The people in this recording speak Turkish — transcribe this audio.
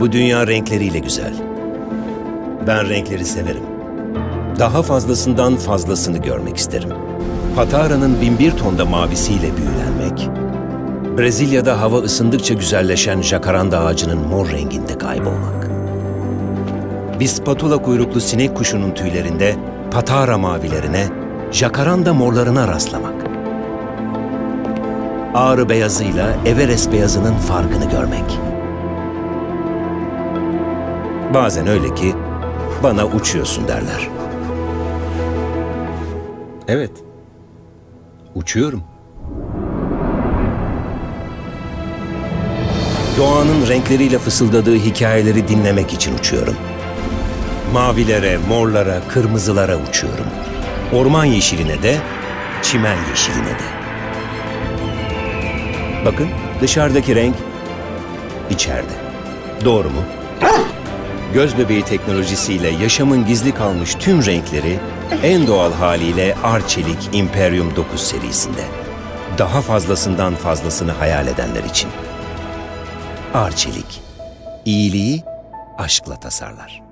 Bu dünya renkleriyle güzel. Ben renkleri severim. Daha fazlasından fazlasını görmek isterim. Patara'nın binbir tonda mavisiyle büyülenmek, Brezilya'da hava ısındıkça güzelleşen jacaranda ağacının mor renginde kaybolmak. Bir spatula kuyruklu sinek kuşunun tüylerinde patara mavilerine, jacaranda morlarına rastlamak. Ağrı beyazıyla Everest beyazının farkını görmek. Bazen öyle ki bana uçuyorsun derler. Evet. Uçuyorum. Doğanın renkleriyle fısıldadığı hikayeleri dinlemek için uçuyorum. Mavilere, morlara, kırmızılara uçuyorum. Orman yeşiline de, çimen yeşiline de. Bakın dışarıdaki renk içeride. Doğru mu? Göz bebeği teknolojisiyle yaşamın gizli kalmış tüm renkleri en doğal haliyle Arçelik Imperium 9 serisinde. Daha fazlasından fazlasını hayal edenler için. Arçelik, iyiliği aşkla tasarlar.